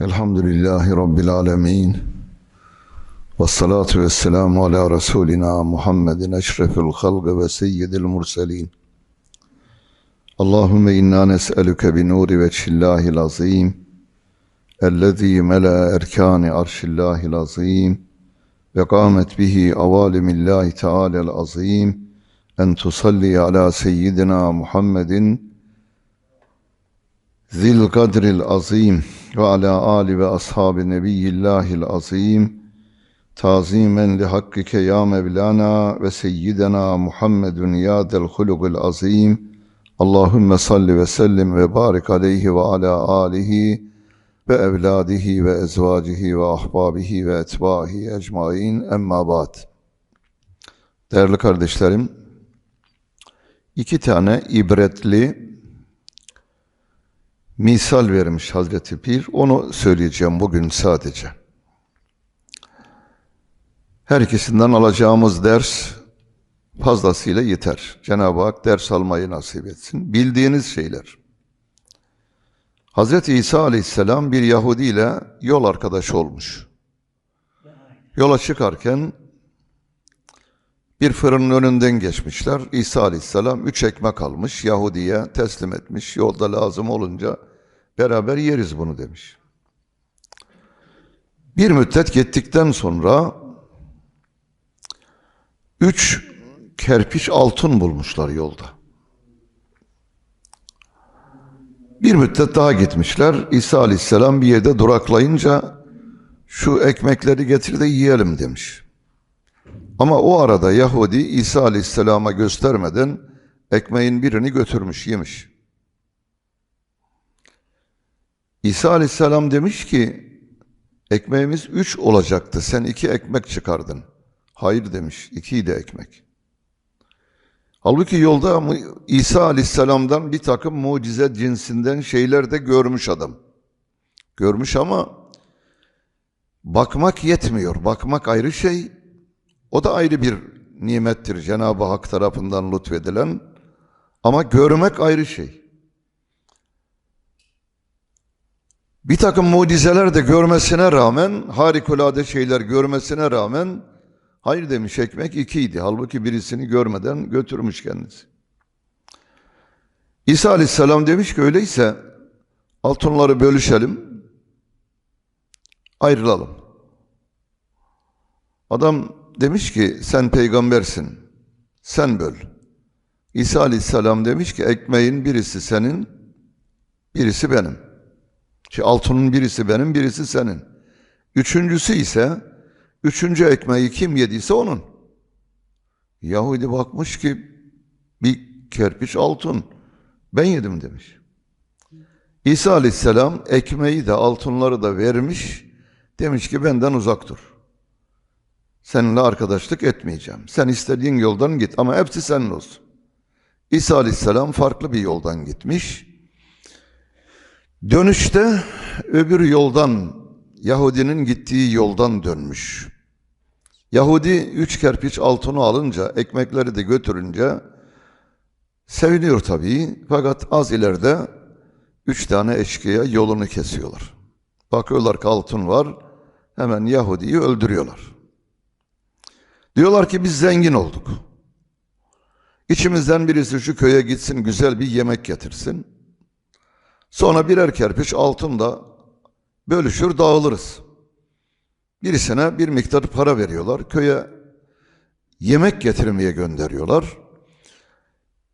Elhamdülillahi Rabbil alemin. Ve salatu ve selamu ala Resulina Muhammedin eşrefil halgı ve seyyidil murselin. Allahümme inna nes'elüke bi nuri veçhillahil azim. Ellezî mela erkâni arşillahil azim. Ve kâmet bihi avalimillahi teâlel azim. En tusalli ala seyyidina Muhammedin Zil kadril azim ve ala ali ve ashabi nebiyillahil azim. Tazimen li hakkike ya Mevlana ve seyyidena Muhammedun ya del hulugul azim. Allahümme salli ve sellim ve barik aleyhi ve ala alihi ve evladihi ve ezvacihi ve ahbabihi ve etbahi ecmain emma ba'd. Değerli kardeşlerim, iki tane ibretli misal vermiş Hazreti Pir. Onu söyleyeceğim bugün sadece. Her ikisinden alacağımız ders fazlasıyla yeter. Cenab-ı Hak ders almayı nasip etsin. Bildiğiniz şeyler. Hazreti İsa Aleyhisselam bir Yahudi ile yol arkadaşı olmuş. Yola çıkarken bir fırının önünden geçmişler. İsa Aleyhisselam üç ekmek almış, Yahudi'ye teslim etmiş. Yolda lazım olunca beraber yeriz bunu demiş. Bir müddet gittikten sonra üç kerpiç altın bulmuşlar yolda. Bir müddet daha gitmişler. İsa Aleyhisselam bir yerde duraklayınca şu ekmekleri getir de yiyelim demiş. Ama o arada Yahudi İsa Aleyhisselam'a göstermeden ekmeğin birini götürmüş, yemiş. İsa Aleyhisselam demiş ki, ekmeğimiz üç olacaktı, sen iki ekmek çıkardın. Hayır demiş, iki de ekmek. Halbuki yolda İsa Aleyhisselam'dan bir takım mucize cinsinden şeyler de görmüş adam. Görmüş ama bakmak yetmiyor. Bakmak ayrı şey, o da ayrı bir nimettir Cenab-ı Hak tarafından lütfedilen. Ama görmek ayrı şey. Bir takım mucizeler de görmesine rağmen, harikulade şeyler görmesine rağmen, hayır demiş ekmek ikiydi. Halbuki birisini görmeden götürmüş kendisi. İsa Aleyhisselam demiş ki öyleyse altınları bölüşelim, ayrılalım. Adam demiş ki sen peygambersin, sen böl. İsa Aleyhisselam demiş ki ekmeğin birisi senin, birisi benim. Şey, altının birisi benim, birisi senin. Üçüncüsü ise, üçüncü ekmeği kim yediyse onun. Yahudi bakmış ki bir kerpiç altın, ben yedim demiş. İsa Aleyhisselam ekmeği de altınları da vermiş, demiş ki benden uzak dur. Seninle arkadaşlık etmeyeceğim. Sen istediğin yoldan git ama hepsi senin olsun. İsa Aleyhisselam farklı bir yoldan gitmiş. Dönüşte öbür yoldan, Yahudinin gittiği yoldan dönmüş. Yahudi üç kerpiç altını alınca, ekmekleri de götürünce seviniyor tabii. Fakat az ileride üç tane eşkıya yolunu kesiyorlar. Bakıyorlar ki altın var, hemen Yahudi'yi öldürüyorlar. Diyorlar ki biz zengin olduk. İçimizden birisi şu köye gitsin güzel bir yemek getirsin. Sonra birer kerpiç altın da bölüşür dağılırız. Birisine bir miktar para veriyorlar. Köye yemek getirmeye gönderiyorlar.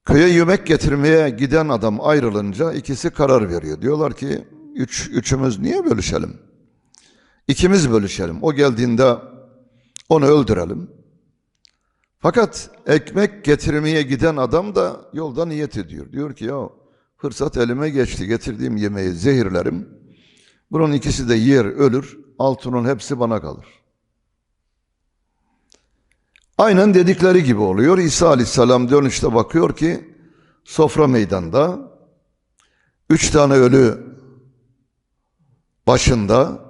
Köye yemek getirmeye giden adam ayrılınca ikisi karar veriyor. Diyorlar ki üç, üçümüz niye bölüşelim? İkimiz bölüşelim. O geldiğinde onu öldürelim. Fakat ekmek getirmeye giden adam da yolda niyet ediyor. Diyor ki ya fırsat elime geçti getirdiğim yemeği zehirlerim. Bunun ikisi de yer ölür altının hepsi bana kalır. Aynen dedikleri gibi oluyor. İsa Aleyhisselam dönüşte bakıyor ki sofra meydanda üç tane ölü başında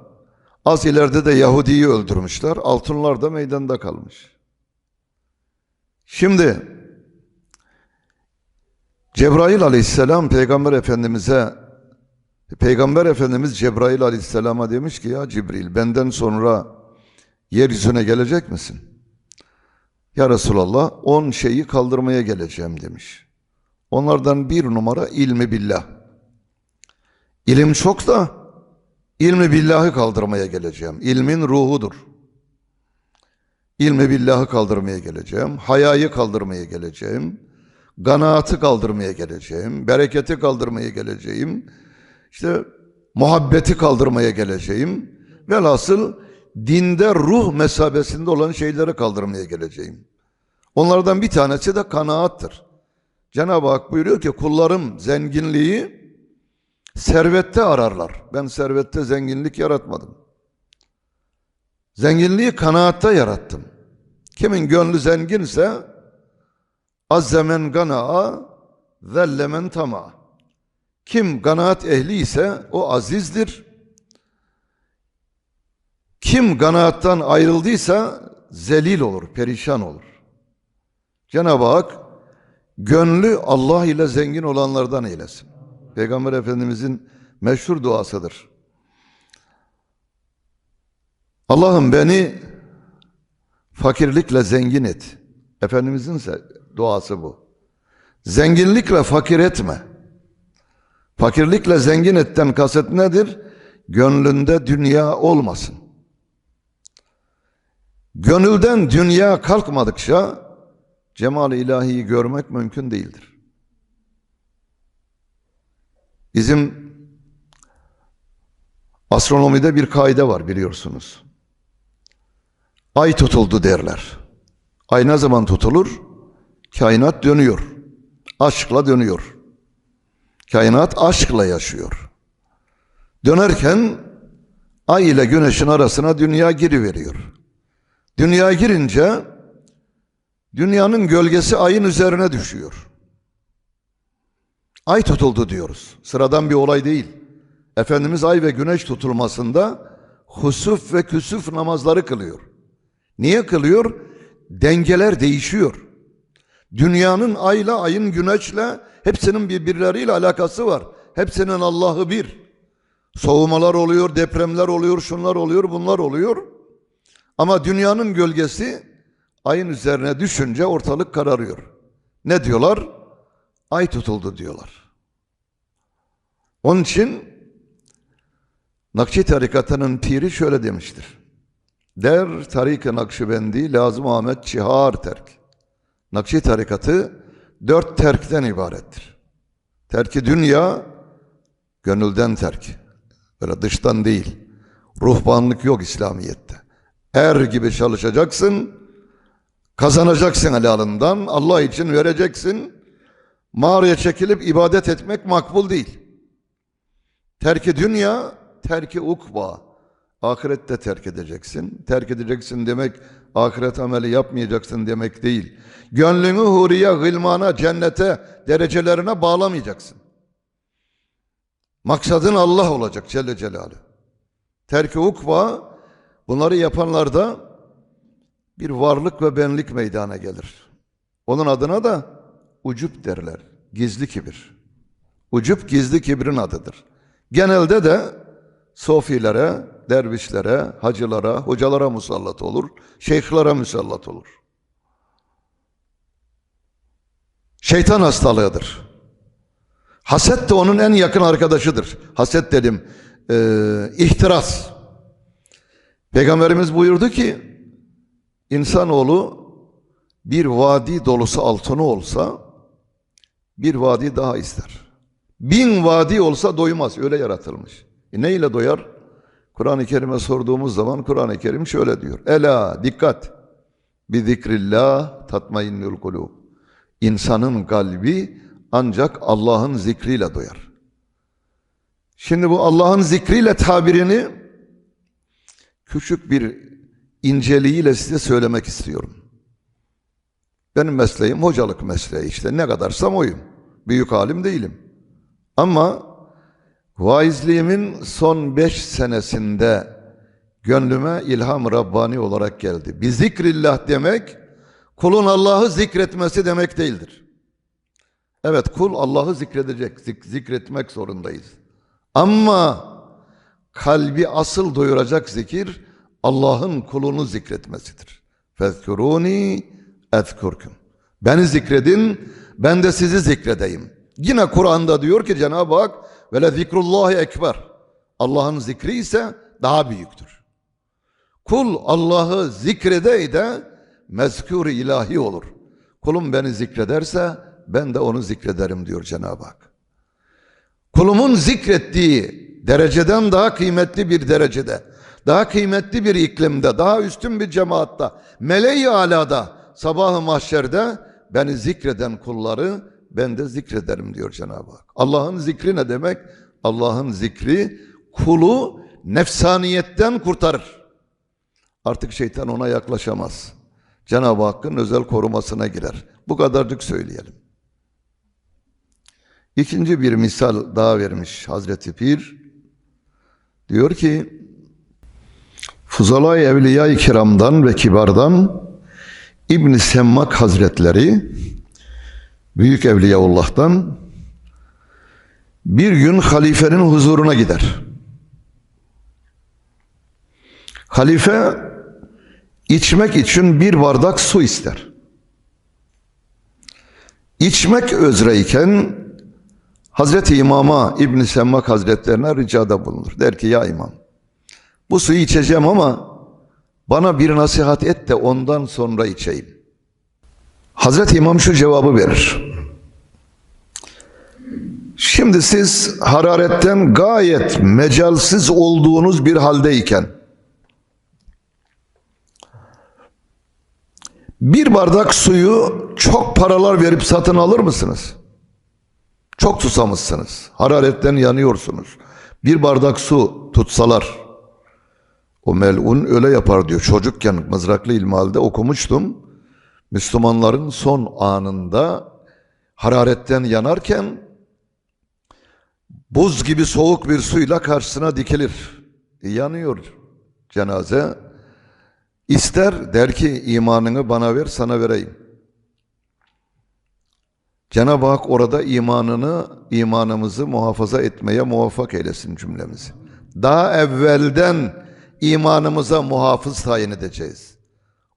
az ileride de Yahudi'yi öldürmüşler. Altınlar da meydanda kalmış. Şimdi Cebrail aleyhisselam peygamber efendimize Peygamber Efendimiz Cebrail aleyhisselama demiş ki ya Cibril benden sonra yeryüzüne gelecek misin? Ya Resulallah on şeyi kaldırmaya geleceğim demiş. Onlardan bir numara ilmi billah. İlim çok da ilmi billahı kaldırmaya geleceğim. İlmin ruhudur. İlmi billahı kaldırmaya geleceğim. Hayayı kaldırmaya geleceğim. Kanaatı kaldırmaya geleceğim. Bereketi kaldırmaya geleceğim. İşte muhabbeti kaldırmaya geleceğim. Velhasıl dinde ruh mesabesinde olan şeyleri kaldırmaya geleceğim. Onlardan bir tanesi de kanaattır. Cenab-ı Hak buyuruyor ki kullarım zenginliği servette ararlar. Ben servette zenginlik yaratmadım. Zenginliği kanaatta yarattım. Kimin gönlü zenginse azzemen gana'a zellemen tama. Kim kanaat ehli ise o azizdir. Kim kanaattan ayrıldıysa zelil olur, perişan olur. Cenab-ı Hak gönlü Allah ile zengin olanlardan eylesin. Peygamber Efendimizin meşhur duasıdır. Allah'ım beni fakirlikle zengin et. Efendimizin duası bu. Zenginlikle fakir etme. Fakirlikle zengin etten kasıt nedir? Gönlünde dünya olmasın. Gönülden dünya kalkmadıkça cemal-i ilahiyi görmek mümkün değildir. Bizim astronomide bir kaide var biliyorsunuz. Ay tutuldu derler. Ay ne zaman tutulur? Kainat dönüyor. Aşkla dönüyor. Kainat aşkla yaşıyor. Dönerken ay ile güneşin arasına dünya giriveriyor. Dünya girince dünyanın gölgesi ayın üzerine düşüyor. Ay tutuldu diyoruz. Sıradan bir olay değil. Efendimiz ay ve güneş tutulmasında husuf ve küsuf namazları kılıyor. Niye kılıyor? Dengeler değişiyor. Dünyanın ayla, ayın güneşle hepsinin birbirleriyle alakası var. Hepsinin Allah'ı bir. Soğumalar oluyor, depremler oluyor, şunlar oluyor, bunlar oluyor. Ama dünyanın gölgesi ayın üzerine düşünce ortalık kararıyor. Ne diyorlar? Ay tutuldu diyorlar. Onun için Nakşi tarikatının piri şöyle demiştir. Der tarik-ı Nakşibendi lazım Ahmet çihar terk. Nakşi tarikatı dört terkten ibarettir. Terki dünya, gönülden terk. Böyle dıştan değil. Ruhbanlık yok İslamiyet'te. Er gibi çalışacaksın, kazanacaksın helalından, Allah için vereceksin. Mağaraya çekilip ibadet etmek makbul değil. Terki dünya, terki ukba. Ahirette terk edeceksin. Terk edeceksin demek ahiret ameli yapmayacaksın demek değil. Gönlünü huriye, gılmana, cennete, derecelerine bağlamayacaksın. Maksadın Allah olacak Celle Celaluhu. Terki ukba bunları yapanlarda bir varlık ve benlik meydana gelir. Onun adına da ucup derler. Gizli kibir. Ucup gizli kibrin adıdır. Genelde de sofilere, dervişlere, hacılara, hocalara musallat olur, şeyhlere musallat olur. Şeytan hastalığıdır. Haset de onun en yakın arkadaşıdır. Haset dedim, e, ihtiras. Peygamberimiz buyurdu ki, insanoğlu bir vadi dolusu altını olsa, bir vadi daha ister. Bin vadi olsa doymaz, öyle yaratılmış. E ne doyar? Kur'an-ı Kerim'e sorduğumuz zaman Kur'an-ı Kerim şöyle diyor. Ela dikkat. Bi zikrillah tatmainnul kulub. İnsanın kalbi ancak Allah'ın zikriyle doyar. Şimdi bu Allah'ın zikriyle tabirini küçük bir inceliğiyle size söylemek istiyorum. Benim mesleğim hocalık mesleği işte. Ne kadarsam oyum. Büyük alim değilim. Ama Vaizliğimin son beş senesinde gönlüme ilham Rabbani olarak geldi. Bir zikrillah demek, kulun Allah'ı zikretmesi demek değildir. Evet kul Allah'ı zikredecek, zik- zikretmek zorundayız. Ama kalbi asıl doyuracak zikir Allah'ın kulunu zikretmesidir. Fezkuruni ezkurkum. Beni zikredin, ben de sizi zikredeyim. Yine Kur'an'da diyor ki Cenab-ı Hak ve le zikrullahi ekber. Allah'ın zikri ise daha büyüktür. Kul Allah'ı zikrede de mezkur ilahi olur. Kulum beni zikrederse ben de onu zikrederim diyor Cenab-ı Hak. Kulumun zikrettiği dereceden daha kıymetli bir derecede, daha kıymetli bir iklimde, daha üstün bir cemaatta, meleği alada, sabah-ı mahşerde beni zikreden kulları ben de zikrederim diyor Cenab-ı Hak. Allah'ın zikri ne demek? Allah'ın zikri kulu nefsaniyetten kurtarır. Artık şeytan ona yaklaşamaz. Cenab-ı Hakk'ın özel korumasına girer. Bu kadarcık söyleyelim. İkinci bir misal daha vermiş Hazreti Pir. Diyor ki, Fuzalay Evliya-i Kiram'dan ve Kibar'dan İbn Semmak Hazretleri Büyük Evliyaullah'tan bir gün halifenin huzuruna gider. Halife içmek için bir bardak su ister. İçmek üzereyken Hazreti İmam'a İbn Semmak Hazretlerine ricada bulunur. Der ki ya imam bu suyu içeceğim ama bana bir nasihat et de ondan sonra içeyim. Hazreti İmam şu cevabı verir. Şimdi siz hararetten gayet mecalsiz olduğunuz bir haldeyken bir bardak suyu çok paralar verip satın alır mısınız? Çok susamışsınız. Hararetten yanıyorsunuz. Bir bardak su tutsalar o melun öyle yapar diyor. Çocukken mızraklı ilmihalde okumuştum. Müslümanların son anında hararetten yanarken buz gibi soğuk bir suyla karşısına dikilir. Yanıyor cenaze. İster der ki imanını bana ver sana vereyim. Cenab-ı Hak orada imanını, imanımızı muhafaza etmeye muvaffak eylesin cümlemizi. Daha evvelden imanımıza muhafız tayin edeceğiz.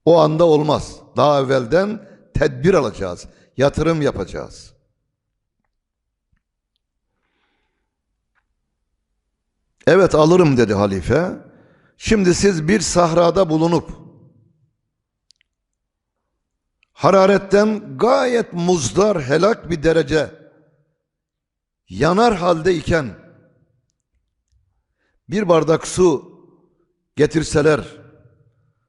O anda olmaz. Daha evvelden tedbir alacağız. Yatırım yapacağız. Evet alırım dedi halife. Şimdi siz bir sahrada bulunup hararetten gayet muzdar, helak bir derece yanar haldeyken bir bardak su getirseler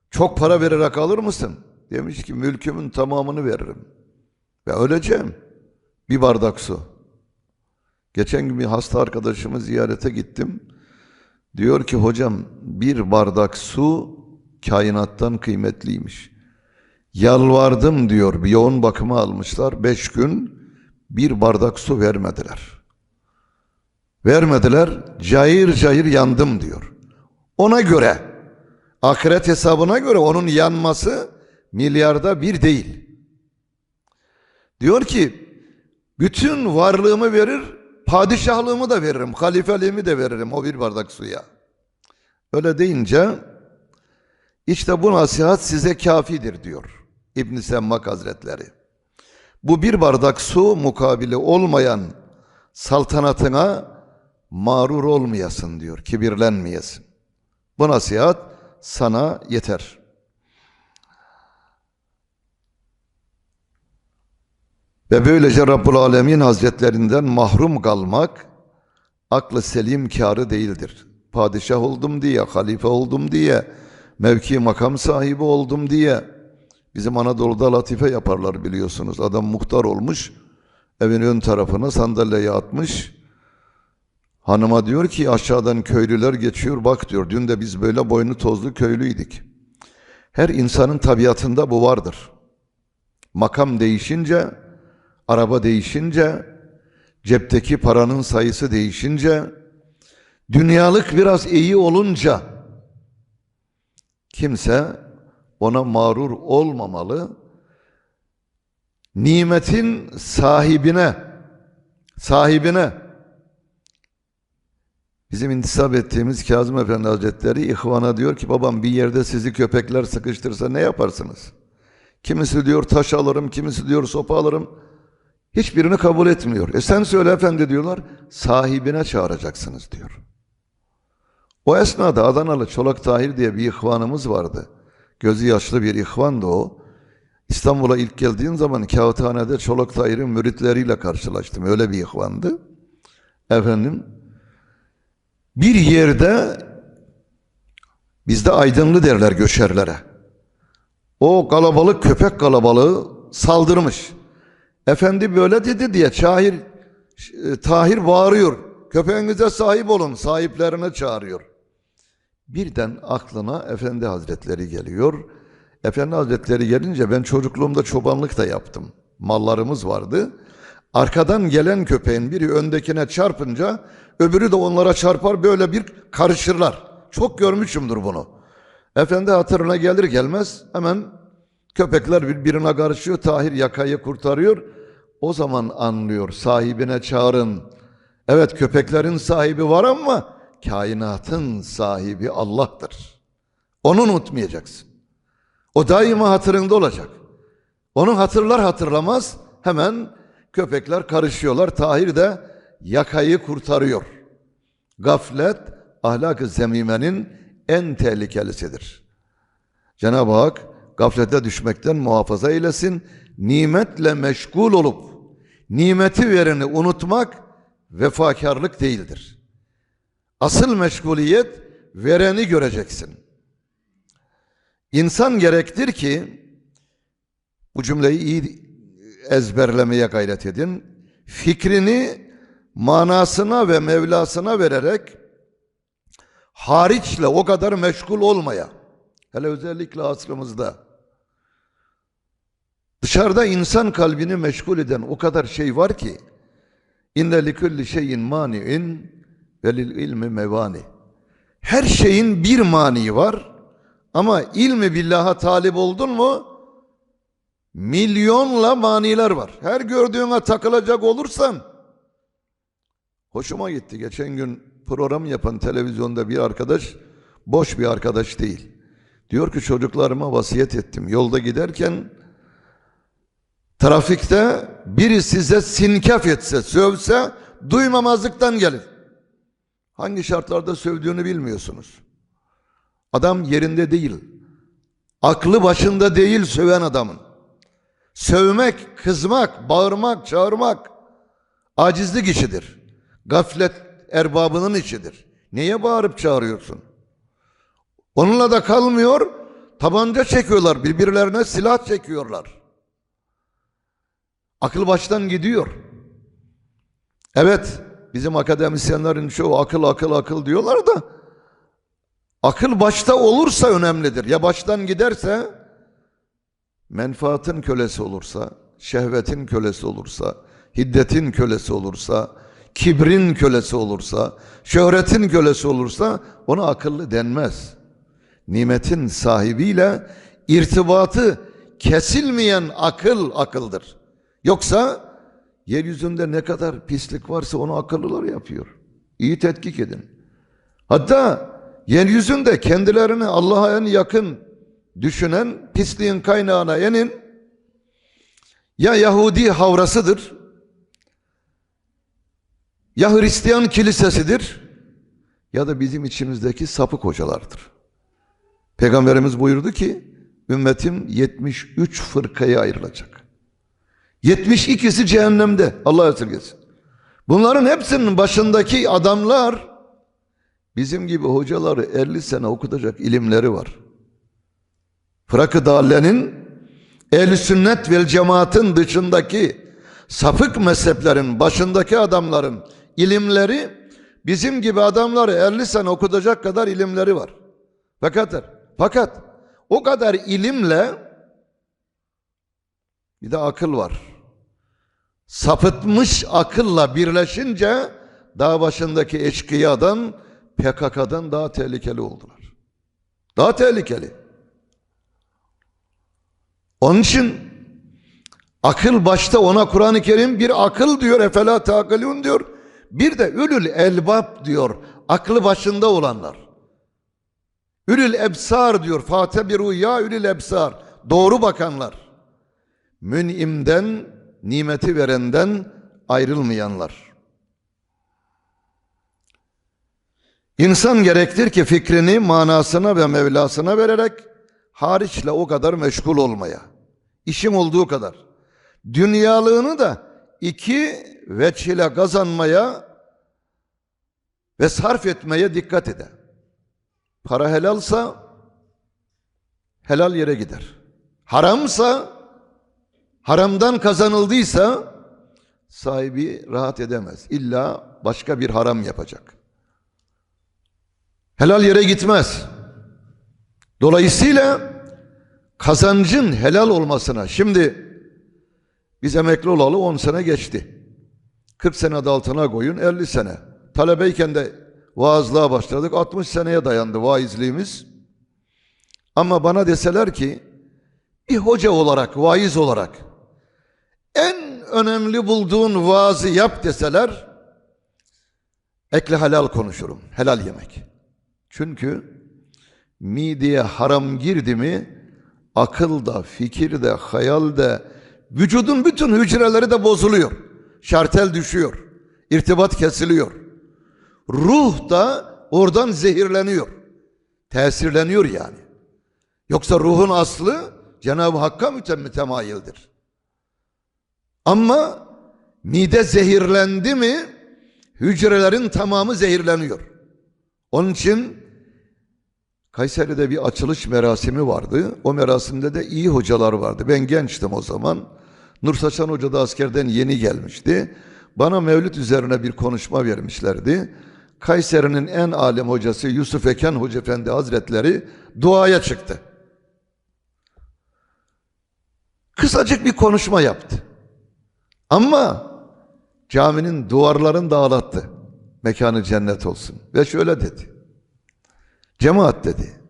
çok para vererek alır mısın? Demiş ki mülkümün tamamını veririm. Ve öleceğim. Bir bardak su. Geçen gün bir hasta arkadaşımı ziyarete gittim. Diyor ki hocam bir bardak su kainattan kıymetliymiş. Yalvardım diyor bir yoğun bakıma almışlar. Beş gün bir bardak su vermediler. Vermediler cayır cayır yandım diyor. Ona göre ahiret hesabına göre onun yanması milyarda bir değil. Diyor ki bütün varlığımı verir padişahlığımı da veririm halifeliğimi de veririm o bir bardak suya. Öyle deyince işte bu nasihat size kafidir diyor İbn Semmak Hazretleri. Bu bir bardak su mukabili olmayan saltanatına mağrur olmayasın diyor, kibirlenmeyesin. Bu nasihat sana yeter. Ve böylece Rabbul Alemin Hazretlerinden mahrum kalmak aklı selim kârı değildir. Padişah oldum diye, halife oldum diye, mevki makam sahibi oldum diye bizim Anadolu'da latife yaparlar biliyorsunuz. Adam muhtar olmuş, evin ön tarafına sandalyeye atmış. Hanıma diyor ki aşağıdan köylüler geçiyor bak diyor dün de biz böyle boynu tozlu köylüydük. Her insanın tabiatında bu vardır. Makam değişince, araba değişince, cepteki paranın sayısı değişince, dünyalık biraz iyi olunca kimse ona mağrur olmamalı. Nimetin sahibine, sahibine Bizim intisap ettiğimiz Kazım Efendi Hazretleri ihvana diyor ki babam bir yerde sizi köpekler sıkıştırsa ne yaparsınız? Kimisi diyor taş alırım, kimisi diyor sopa alırım. Hiçbirini kabul etmiyor. E sen söyle efendi diyorlar, sahibine çağıracaksınız diyor. O esnada Adanalı Çolak Tahir diye bir ihvanımız vardı. Gözü yaşlı bir ihvandı o. İstanbul'a ilk geldiğim zaman kağıthanede Çolak Tahir'in müritleriyle karşılaştım. Öyle bir ihvandı. Efendim, bir yerde bizde aydınlı derler göçerlere. O kalabalık köpek kalabalığı saldırmış. Efendi böyle dedi diye Çahir, e, Tahir bağırıyor. Köpeğinize sahip olun, sahiplerine çağırıyor. Birden aklına Efendi Hazretleri geliyor. Efendi Hazretleri gelince ben çocukluğumda çobanlık da yaptım. Mallarımız vardı. Arkadan gelen köpeğin biri öndekine çarpınca öbürü de onlara çarpar böyle bir karışırlar. Çok görmüşümdür bunu. Efendi hatırına gelir gelmez hemen köpekler birbirine karışıyor. Tahir yakayı kurtarıyor. O zaman anlıyor sahibine çağırın. Evet köpeklerin sahibi var ama kainatın sahibi Allah'tır. Onu unutmayacaksın. O daima hatırında olacak. Onu hatırlar hatırlamaz hemen köpekler karışıyorlar. Tahir de yakayı kurtarıyor. Gaflet ahlak-ı zemimenin en tehlikelisidir. Cenab-ı Hak gaflete düşmekten muhafaza eylesin. Nimetle meşgul olup nimeti vereni unutmak vefakarlık değildir. Asıl meşguliyet vereni göreceksin. İnsan gerektir ki bu cümleyi iyi ezberlemeye gayret edin. Fikrini manasına ve Mevlasına vererek hariçle o kadar meşgul olmaya. Hele özellikle asrımızda. Dışarıda insan kalbini meşgul eden o kadar şey var ki inne likulli şeyin mani'in ve lil ilmi mevani. Her şeyin bir mani var ama ilmi billaha talip oldun mu milyonla maniler var. Her gördüğüne takılacak olursan hoşuma gitti. Geçen gün program yapan televizyonda bir arkadaş boş bir arkadaş değil. Diyor ki çocuklarıma vasiyet ettim. Yolda giderken trafikte biri size sinkaf etse, sövse duymamazlıktan gelin. Hangi şartlarda sövdüğünü bilmiyorsunuz. Adam yerinde değil. Aklı başında değil söven adamın. Sövmek, kızmak, bağırmak, çağırmak acizlik işidir. Gaflet erbabının işidir. Neye bağırıp çağırıyorsun? Onunla da kalmıyor, tabanca çekiyorlar, birbirlerine silah çekiyorlar. Akıl baştan gidiyor. Evet, bizim akademisyenlerin çoğu akıl akıl akıl diyorlar da akıl başta olursa önemlidir. Ya baştan giderse menfaatin kölesi olursa, şehvetin kölesi olursa, hiddetin kölesi olursa, kibrin kölesi olursa, şöhretin kölesi olursa ona akıllı denmez. Nimetin sahibiyle irtibatı kesilmeyen akıl akıldır. Yoksa yeryüzünde ne kadar pislik varsa onu akıllılar yapıyor. İyi tetkik edin. Hatta yeryüzünde kendilerini Allah'a en yakın düşünen pisliğin kaynağına enin ya Yahudi havrasıdır ya Hristiyan kilisesidir ya da bizim içimizdeki sapık hocalardır. Peygamberimiz buyurdu ki ümmetim 73 fırkaya ayrılacak. 72'si cehennemde. Allah esirgesin. Bunların hepsinin başındaki adamlar bizim gibi hocaları 50 sene okutacak ilimleri var. Fırakı Dalle'nin ehl sünnet vel cemaatin dışındaki sapık mezheplerin başındaki adamların ilimleri bizim gibi adamları 50 sene okutacak kadar ilimleri var. Fakat fakat o kadar ilimle bir de akıl var. Sapıtmış akılla birleşince dağ başındaki eşkıyadan PKK'dan daha tehlikeli oldular. Daha tehlikeli. Onun için akıl başta ona Kur'an-ı Kerim bir akıl diyor efela takalun diyor. Bir de ülül elbab diyor. Aklı başında olanlar. Ülül ebsar diyor. Fatebiru ya ülül ebsar. Doğru bakanlar. Mün'imden, nimeti verenden ayrılmayanlar. İnsan gerektir ki fikrini manasına ve Mevlasına vererek hariçle o kadar meşgul olmaya. İşim olduğu kadar. Dünyalığını da iki veçile kazanmaya ve sarf etmeye dikkat eder. Para helalsa helal yere gider. Haramsa haramdan kazanıldıysa sahibi rahat edemez. İlla başka bir haram yapacak. Helal yere gitmez. Dolayısıyla kazancın helal olmasına şimdi biz emekli olalı 10 sene geçti. 40 sene altına koyun 50 sene. Talebeyken de vaazlığa başladık. 60 seneye dayandı vaizliğimiz. Ama bana deseler ki bir hoca olarak, vaiz olarak en önemli bulduğun vaazı yap deseler ekli halal konuşurum. Helal yemek. Çünkü mideye haram girdi mi akılda, fikirde, hayalde, vücudun bütün hücreleri de bozuluyor. Şartel düşüyor. irtibat kesiliyor. Ruh da oradan zehirleniyor. Tesirleniyor yani. Yoksa ruhun aslı Cenab-ı Hakk'a mütem- mütemayildir. Ama mide zehirlendi mi hücrelerin tamamı zehirleniyor. Onun için Kayseri'de bir açılış merasimi vardı. O merasimde de iyi hocalar vardı. Ben gençtim o zaman. Nur Saçan Hoca da askerden yeni gelmişti. Bana Mevlüt üzerine bir konuşma vermişlerdi. Kayseri'nin en alim hocası Yusuf Eken Hoca Efendi Hazretleri duaya çıktı. Kısacık bir konuşma yaptı. Ama caminin duvarlarını dağlattı. Mekanı cennet olsun. Ve şöyle dedi. Cemaat dedi.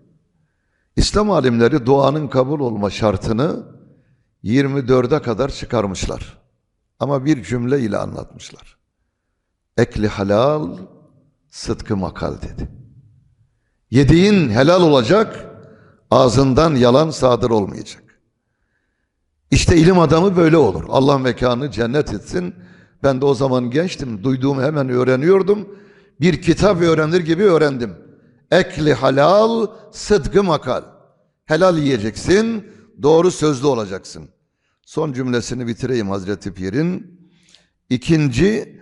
İslam alimleri duanın kabul olma şartını 24'e kadar çıkarmışlar. Ama bir cümle ile anlatmışlar. Ekli halal, sıdkı makal dedi. Yediğin helal olacak, ağzından yalan sadır olmayacak. İşte ilim adamı böyle olur. Allah mekanı cennet etsin. Ben de o zaman gençtim. Duyduğumu hemen öğreniyordum. Bir kitap öğrenir gibi öğrendim. Ekli halal, sıdkı makal. Helal yiyeceksin, doğru sözlü olacaksın. Son cümlesini bitireyim Hazreti Pir'in. İkinci,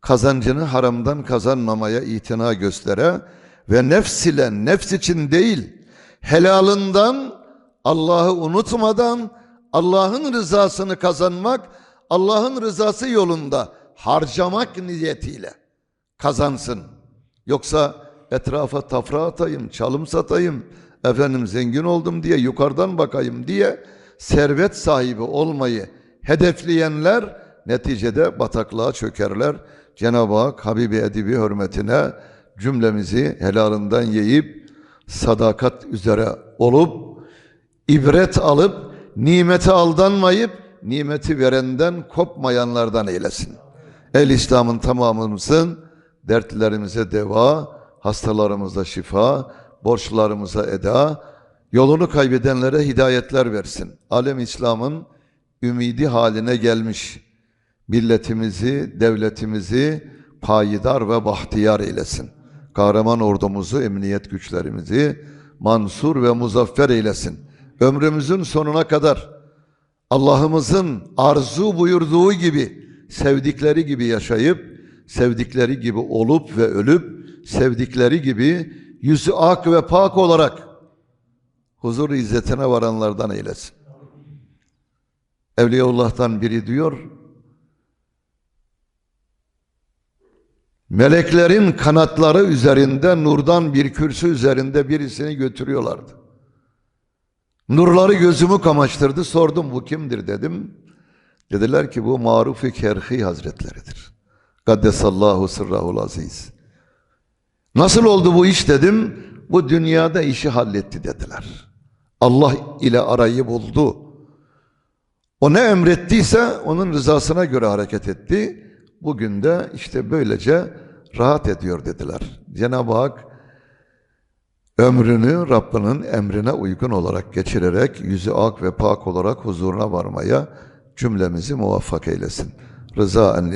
kazancını haramdan kazanmamaya itina göstere ve nefs ile nefs için değil, helalından Allah'ı unutmadan Allah'ın rızasını kazanmak, Allah'ın rızası yolunda harcamak niyetiyle kazansın. Yoksa etrafa tafra atayım, çalım satayım, efendim zengin oldum diye yukarıdan bakayım diye servet sahibi olmayı hedefleyenler neticede bataklığa çökerler. Cenab-ı Hak Habibi Edibi hürmetine cümlemizi helalından yiyip sadakat üzere olup ibret alıp nimete aldanmayıp nimeti verenden kopmayanlardan eylesin. El İslam'ın tamamımızın dertlerimize deva, hastalarımıza şifa, borçlarımıza eda, yolunu kaybedenlere hidayetler versin. Alem İslam'ın ümidi haline gelmiş milletimizi, devletimizi payidar ve bahtiyar eylesin. Kahraman ordumuzu, emniyet güçlerimizi mansur ve muzaffer eylesin. Ömrümüzün sonuna kadar Allah'ımızın arzu buyurduğu gibi, sevdikleri gibi yaşayıp, sevdikleri gibi olup ve ölüp, sevdikleri gibi yüzü ak ve pak olarak huzur izzetine varanlardan eylesin. Evliyaullah'tan biri diyor, Meleklerin kanatları üzerinde nurdan bir kürsü üzerinde birisini götürüyorlardı. Nurları gözümü kamaştırdı. Sordum bu kimdir dedim. Dediler ki bu Maruf-i Kerhi Hazretleridir. Kaddesallahu sırrahul aziz. Nasıl oldu bu iş dedim. Bu dünyada işi halletti dediler. Allah ile arayı buldu. O ne emrettiyse onun rızasına göre hareket etti. Bugün de işte böylece rahat ediyor dediler. Cenab-ı Hak ömrünü Rabbinin emrine uygun olarak geçirerek yüzü ak ve pak olarak huzuruna varmaya cümlemizi muvaffak eylesin. Rıza en